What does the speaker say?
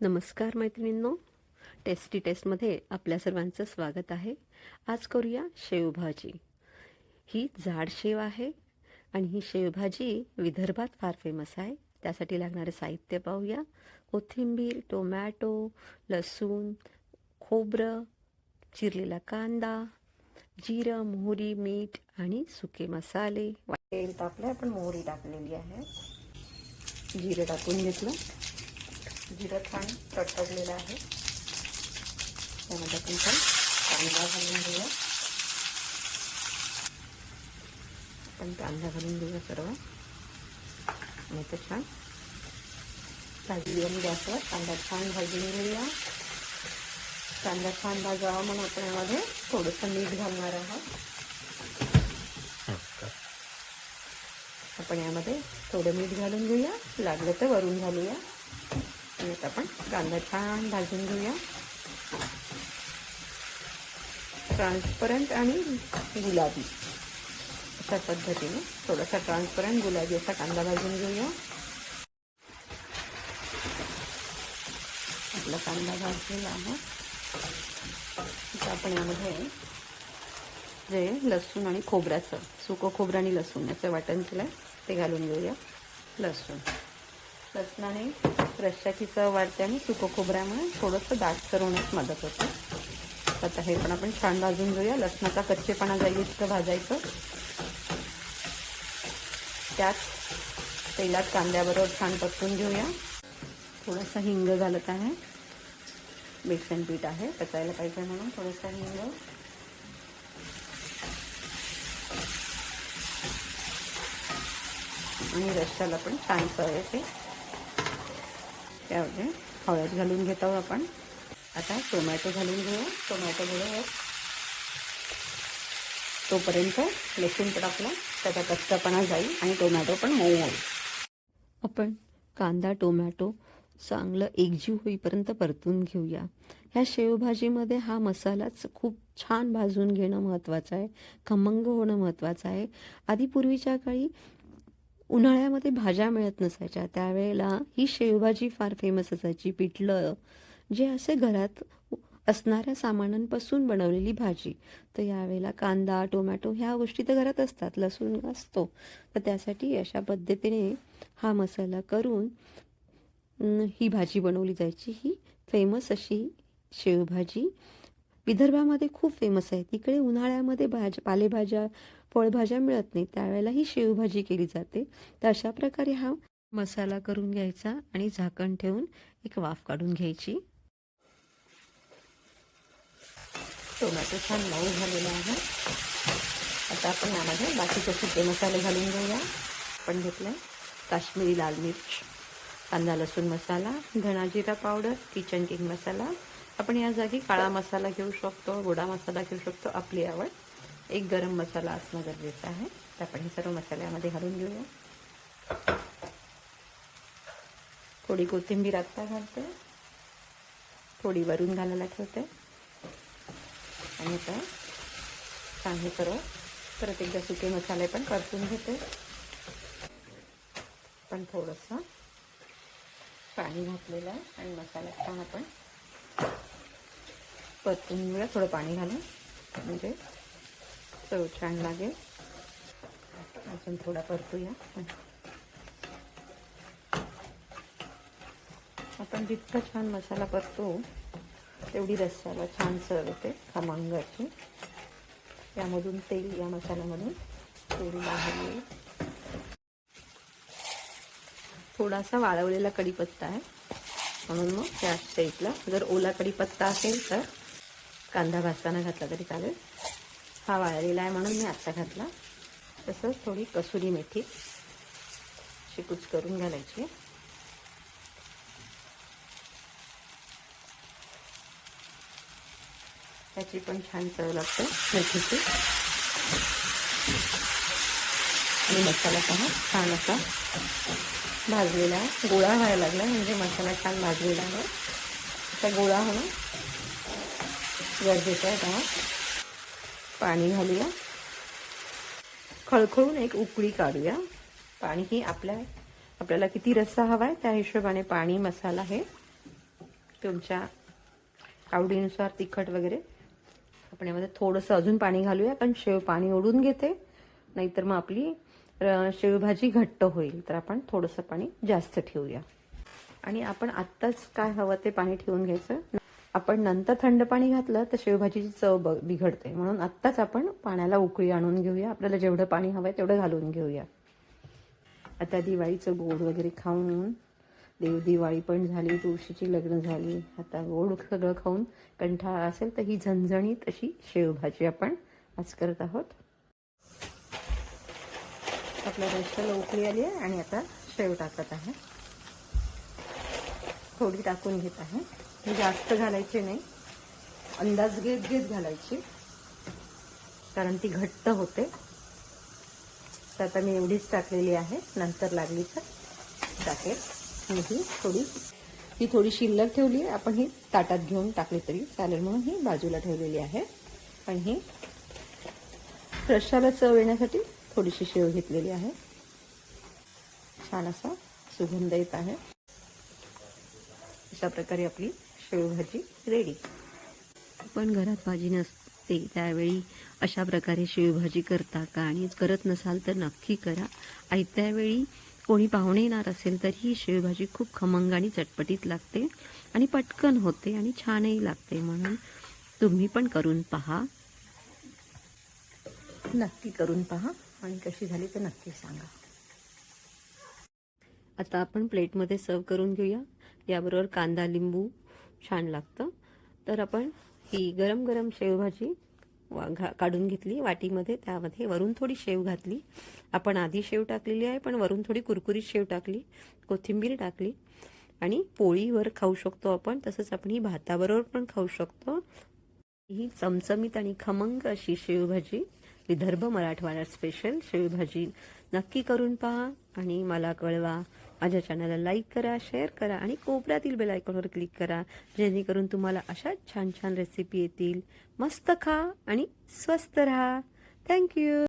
नमस्कार मैत्रिणींनो. टेस्टी टेस्टमध्ये आपल्या सर्वांचं स्वागत आहे. आज करूया शेवभाजी. ही जाड शेव आहे आणि ही शेवभाजी विदर्भात फार फेमस आहे. त्यासाठी लागणारे साहित्य पाहूया. कोथिंबीर टोमॅटो लसूण खोबरं चिरलेला कांदा जिरं मोहरी मीठ आणि सुके मसाले. तेल टाकलं आपण मोहरी टाकलेली आहे. जिरं टाकून घेतलं. जिरं छान तडतडलेलं आहे. त्यामध्ये आपण पण कांदा घालून घेऊया. आपण कांदा घालून घेऊया सर्व. आणि ते छान भाजी गॅसवर कांदा छान भाजून घेऊया. कांदा छान भाजावा म्हणून आपण यामध्ये थोडंसं मीठ घालणार आहोत. आपण यामध्ये थोडं मीठ घालून घेऊया. लागलं तर वरून घालूया. आणि आपण. कांदा छान भाजून घेऊया. ट्रान्सपरंट आणि गुलाबी अशा पद्धतीने. थोडासा ट्रान्सपरंट गुलाबी असा कांदा भाजून घेऊया. आपला कांदा भाजलेला आहे. आपण यामध्ये जे लसूण आणि खोबऱ्याचं सुकं खोबरं आणि लसूण याचं वाटण केलं आहे ते घालून घेऊया. लसूण. लसणाने रश्शाची चव वाढते आणि सुकं खोबऱ्यामुळे थोडंसं दाटसर होण्यास मदत होते. आता हे पण आपण छान भाजून घेऊया. लसणाचा कच्चेपणा जाईल इतकं भाजायचं. त्यात तेलात कांद्याबरोबर छान परतून घेऊया. थोडंसं हिंग घालत आहे. बेसन पीठ आहे. पचायला पाहिजे म्हणून थोडंसं हिंग. आणि रश्शाला पण छान चव त्यामध्ये हळद घालून घेत आहोत आपण. आता टोमॅटो घालून घेऊ. टोमॅटो घेऊ तोपर्यंत लसूण टाकला त्याचा कच्चापणा जाईल आणि टोमॅटो पण मऊ होईल. आपण कांदा टोमॅटो चांगलं एकजीव होईपर्यंत परतून घेऊया. ह्या शेवभाजीमध्ये हा मसालाच खूप छान भाजून घेणं महत्त्वाचं आहे. खमंग होणं महत्त्वाचं आहे. आधी पूर्वीच्या काळी उन्हाळ्यामध्ये भाज्या मिळत नसायच्या. त्यावेळेला ही शेवभाजी फार फेमस असायची. पिठलं जे असे घरात असणाऱ्या सामानांपासून बनवलेली भाजी. तर यावेळेला कांदा टोमॅटो ह्या गोष्टी तर घरात असतात. लसूण असतो. तर त्यासाठी अशा पद्धतीने हा मसाला करून ही भाजी बनवली जायची. ही फेमस अशी शेवभाजी. विदर्भामध्ये खूप फेमस आहे. तिकडे उन्हाळ्यामध्ये भाज्या पालेभाज्या फळभाज्या मिळत नाही त्यावेळेला ही शेवभाजी केली जाते. तर अशा प्रकारे हा मसाला करून घ्यायचा आणि झाकण ठेवून एक वाफ काढून घ्यायची. टोमॅटो छान मऊ झालेला आहे. आता आपण यामध्ये बाकीचे सुके मसाले घालून घेऊया. आपण घेतला काश्मीरी लाल मिर्च कांदा लसूण मसाला धणाजिरा पावडर किचन किंग मसाला आपण या जागी काळा मसाला घेऊ शकतो गोडा मसाला घेऊ शकतो आपली आवड. एक गरम मसाला असणं गरजेचं आहे. तर आपण हे सर्व मसाल्यामध्ये घालून घेऊया. थोडी कोथिंबीर आत्ता घालते. थोडी वरून घालायला ठेवते. आणि आता छान हे सर्व. परत एकदा सुके मसाले पण परतून घेते. पण थोडंसं पाणी घातलेलं आहे आणि मसाला छान आपण परतून घेऊया थोडं पाणी घालून म्हणजे चव छान लागेल. अजून थोडा परतूया. आपण जितका छान मसाला परतो तेवढी रस्साला छान चव येते खमंग अशी यामधून तेल या मसाल्यामधून तेल बाहेर येईल. थोडासा वाळवलेला कढीपत्ता आहे. म्हणून मग त्या स्टेटला जर ओला कढीपत्ता असेल तर कांदा भाजताना घातला तरी चालेल. हा वाळलेला आहे म्हणून मी आत्ता घातला. तसंच थोडी कसुरी मेथी शिकूच करून घालायची. त्याची पण छान चव लागते मेथीची. आणि मसाला पहा छान असा भाजलेला आहे. गोळा व्हायला लागला म्हणजे मसाला छान भाजलेला आहे. त्या गोळा होणं गरजेचं आहे तेव्हा पाणी घालूया. खळखळून एक उकळी काढूया. पाणी ही आपल्या आपल्याला किती रस्सा हवा आहे त्या हिशोबाने पाणी मसाला हे तुमच्या आवडीनुसार तिखट वगैरे आपण यामध्ये थोडंसं अजून पाणी घालूया कारण शेव पाणी ओढून घेते. नाहीतर मग आपली शेवभाजी घट्ट होईल तर आपण थोडंसं पाणी जास्त ठेवूया. आणि आपण आत्ताच काय हवं ते पाणी ठेवून घ्यायचं. आपण नंतर थंड पाणी घातलं तर शेवभाजीची चव ब बिघडते. म्हणून आत्ताच आपण पाण्याला उकळी आणून घेऊया. आपल्याला जेवढं पाणी हवं आहे तेवढं घालून घेऊया. आता दिवाळीचं गोड वगैरे खाऊन देव दिवाळी पण झाली तुळशीची लग्न झाली. आता गोड सगळं खाऊन कंठाळा असेल तर ही झणझणीत अशी शेवभाजी आपण आज करत आहोत. आपल्या रश्याला उकळी आली आहे आणि आता शेव टाकत आहे. थोडी टाकून घेत आहे. ही जास्त घालायचे नाही. अंदाज घेत घेत घालायची. कारण ती घट्ट होते. तर आता मी एवढीच टाकलेली आहे. नंतर लागली तर टाकेल. मी ही थोडी ही थोडी शिल्लक ठेवली आहे. आपण ही ताटात घेऊन टाकली तरी चालेल म्हणून ही बाजूला ठेवलेली आहे. पण ही रश्शाला चव येण्यासाठी थोडीशी शेव घेतलेली आहे. छान असा सुगंध येत आहे. अशा प्रकारे आपली शेवभाजी रेडी पण घरात भाजी नसते त्यावेळी अशा प्रकारे शेवभाजी करता का आणि करत नसाल तर नक्की करा. आणि त्यावेळी कोणी पाहुणे येणार असेल तर ही शेवभाजी खूप खमंग आणि चटपटीत लागते आणि पटकन होते आणि छानही लागते. म्हणून तुम्ही पण करून पहा. नक्की करून पहा आणि कशी झाली तर नक्की सांगा. आता आपण प्लेटमध्ये सर्व करून घेऊया. याबरोबर कांदा लिंबू छान लागतं. तर आपण ही गरम गरम शेवभाजी वा घा काढून घेतली. वाटीमध्ये त्यामध्ये वरून थोडी शेव घातली. आपण आधी शेव टाकलेली आहे पण वरून थोडी कुरकुरीत शेव टाकली. कोथिंबीर टाकली. आणि पोळीवर खाऊ शकतो आपण. तसंच आपण ही भाताबरोबर पण खाऊ शकतो. ही चमचमीत आणि खमंग अशी शेवभाजी. विदर्भ मराठवाडा स्पेशल शेवभाजी. नक्की करून पहा आणि मला कळवा. माझ्या चॅनलला लाईक करा शेअर करा आणि कोपऱ्यातील बेल आयकॉनवर क्लिक करा जेणेकरून तुम्हाला अशा छान छान रेसिपी येतील. मस्त खा आणि स्वस्त राहा. थँक्यू